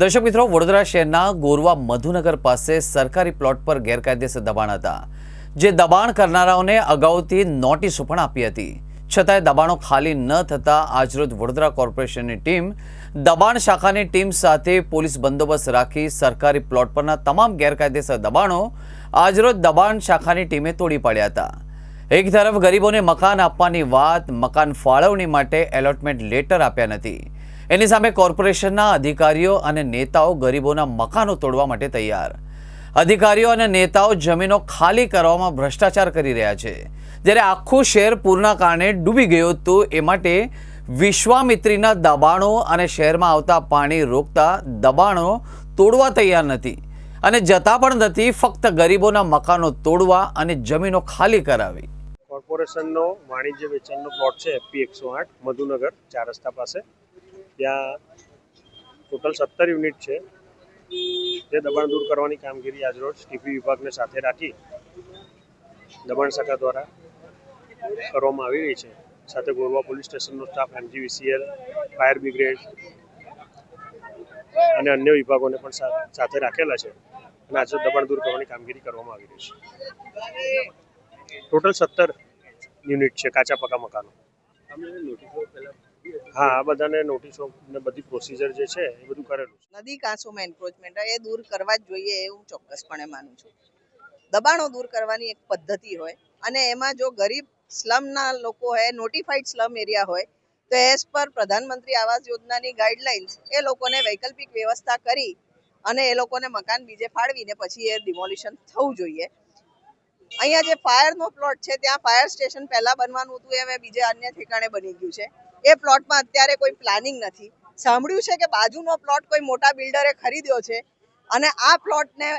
દર્શક મિત્રો, વડોદરા શહેરના ગોરવા મધુનગર પાસે સરકારી પ્લોટ પર ગેરકાયદેસર દબાણ હતા, જે દબાણ કરનારાઓને અગાઉથી નોટિસો પણ આપી હતી. છતાંય દબાણો ખાલી ન થતાં આજરોજ વડોદરા કોર્પોરેશનની ટીમ, દબાણ શાખાની ટીમ સાથે પોલીસ બંદોબસ્ત રાખી સરકારી પ્લોટ પરના તમામ ગેરકાયદેસર દબાણો આજરોજ દબાણ શાખાની ટીમે તોડી પાડ્યા હતા. એક તરફ ગરીબોને મકાન આપવાની વાત, મકાન ફાળવણી માટે એલોટમેન્ટ લેટર આપ્યા નથી. એની સામે કોર્પોરેશનના અધિકારીઓ અને નેતાઓ ગરીબોના મકાનો તોડવા માટે તૈયાર. અધિકારીઓ અને નેતાઓ જમીનો ખાલી કરવામાં ભ્રષ્ટાચાર કરી રહ્યા છે. જ્યારે આખું શહેર પૂરના કારણે ડૂબી ગયું હતું, એ માટે વિશ્વામિત્રીના દબાણો અને શહેરમાં આવતા પાણી રોકતા દબાણો તોડવા તૈયાર નથી. અને જતા પણ નથી, ફક્ત ગરીબોના મકાનો તોડવા અને જમીનો ખાલી કરાવી. કોર્પોરેશનનો વાણિજ્ય વેચાણનો પ્લોટ છે એફપી એકસો આઠ, મધુનગર, ચાર રસ્તા પાસે. ત્યાં ટોટલ સત્તર યુનિટ છે. જે દબાણ દૂર કરવાની કામગીરી આજરોજ ટીપી વિભાગને સાથે રાખી દબાણ શાખા દ્વારા કરવામાં આવી રહી છે. સાથે ગોરવા પોલીસ સ્ટેશનનો સ્ટાફ, એમજીવીસીએલ, ફાયર બ્રિગેડ અને અન્ય વિભાગોને પણ સાથે રાખેલા છે અને આજે દબાણ દૂર કરવાની કામગીરી કરવામાં આવી રહી છે. ટોટલ સત્તર યુનિટ છે કાચા પકા મકાનો. હા, આ બધાને નોટિસો ને બધી પ્રોસિજર જે છે, એ બધું કરેલું છે. નદી કાંસોમાં એન્ક્રોચમેન્ટ એ દૂર કરવા જ જોઈએ એ હું ચોક્કસપણે માનું છું. દબાણો દૂર કરવાની એક પદ્ધતિ હોય અને એમાં જો ગરીબ સ્લમના લોકો હોય નોટિફાઈડ સ્લમ એરિયા હોય, તો એઝ પર પ્રધાનમંત્રી આવાસ યોજનાની ગાઈડલાઇન્સ એ લોકોને વૈકલ્પિક વ્યવસ્થા કરી અને એ લોકોને મકાન બીજે ફાળવીને પછી એ ડિમોલિશન થવું જોઈએ. અહીંયા જે ફાયરનો પ્લોટ છે, ત્યાં ફાયર સ્ટેશન પહેલા બનવાનું હતું, એ હવે બીજે અન્ય ઠેકાણે બની ગયું છે. એ પ્લોટમાં અત્યારે કોઈ પ્લાનિંગ નથી. સાંભળ્યું છે કે બાજુનો પ્લોટ કોઈ મોટા બિલ્ડરે ખરીદ્યો છે અને આ પ્લોટને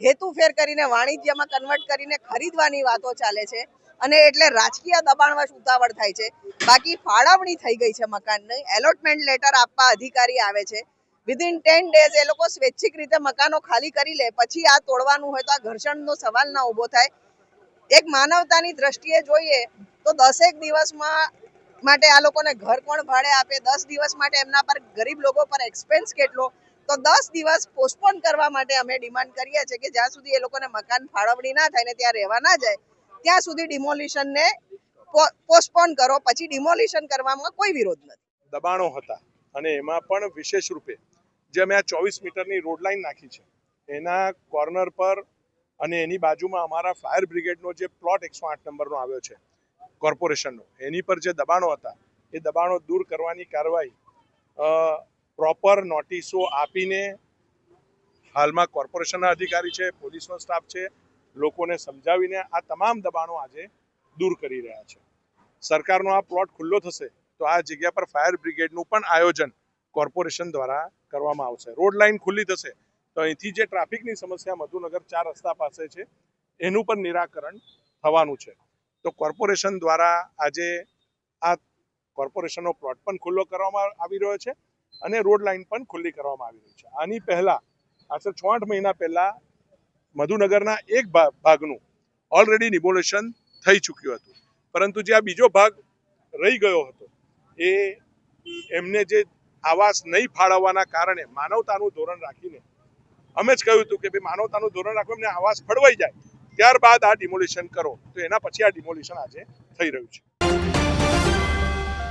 હેતુફેર કરીને વાણિજ્યમાં કન્વર્ટ કરીને ખરીદવાની વાતો ચાલે છે અને એટલે રાજકીય દબાણવશ ઉતાવળ થાય છે. બાકી ફાળવણી થઈ ગઈ છે મકાનની. એલોટમેન્ટ લેટર આપવા અધિકારી આવે છે. વિધિન ટેન ડેઝ એ લોકો સ્વૈચ્છિક રીતે મકાનો ખાલી કરી લે. પછી આ તોડવાનું હોય તો આ ઘર્ષણનો સવાલ ના ઊભો થાય. એક માનવતાની દ્રષ્ટિએ જોઈએ તો દસેક દિવસમાં માટે આ લોકોને ઘર કોણ ભાડે આપે? દસ દિવસ માટે એમના પર ગરીબ લોકો પર એક્સપેન્સ કેટલો? તો દસ દિવસ પોસ્ટપોન કરવા માટે અમે ડિમાન્ડ કરીએ છીએ કે જ્યાં સુધી એ લોકોને મકાન ફાળવણી ના થાય ને ત્યાં રહેવા ના જાય, ત્યાં સુધી ડિમોલિશનને પોસ્ટપોન કરો. પછી ડિમોલિશન કરવામાં કોઈ વિરોધ નથી. દબાણો હતા અને એમાં પણ વિશેષ રૂપે જે અમે આ ચોવીસ મીટરની રોડ લાઇન નાખી છે, એના કોર્નર પર અને એની બાજુમાં અમારા ફાયર બ્રિગેડનો જે પ્લોટ એકસો આઠ નંબરનો આવ્યો છે કોર્પોરેશનનો. એની પર જે દબાણો હતા, એ દબાણો દૂર કરવાની કાર્યવાહી પ્રોપર નોટિસો આપીને હાલમાં કોર્પોરેશનના અધિકારી છે, પોલીસનો સ્ટાફ છે, લોકોને સમજાવીને આ તમામ દબાણો આજે દૂર કરી રહ્યા છે. સરકારનો આ પ્લોટ ખુલ્લો થશે, તો આ જગ્યા પર ફાયર બ્રિગેડનું પણ આયોજન કોર્પોરેશન દ્વારા કરવામાં આવશે. રોડ લાઇન ખુલ્લી થશે, તો અહીંથી જે ટ્રાફિકની સમસ્યા મધુનગર ચાર રસ્તા પાસે છે, એનું પણ નિરાકરણ થવાનું છે. તો કોર્પોરેશન દ્વારા આજે આ કોર્પોરેશનનો પ્લોટ પણ ખુલ્લો કરવામાં આવી રહ્યો છે અને રોડ લાઇન પણ ખુલ્લી કરવામાં આવી રહી છે. આની પહેલા, આશરે છ આઠ મહિના પહેલા મધુનગરના એક ભાગનું ઓલરેડી નિબોલેશન થઈ ચૂક્યું હતું. પરંતુ જે આ બીજો ભાગ રહી ગયો હતો, એ એમને જે આવાસ નહીં ફાળવવાના કારણે માનવતાનું ધોરણ રાખીને, અમે જ કહ્યું હતું કે ભાઈ માનવતાનું ધોરણ રાખવું એમને આવાસ ફળવાઈ જાય. ત્યારબાદ આ ડિમોલિશન કરો. તો એના પછી આ ડિમોલિશન આજે થઈ રહ્યું છે.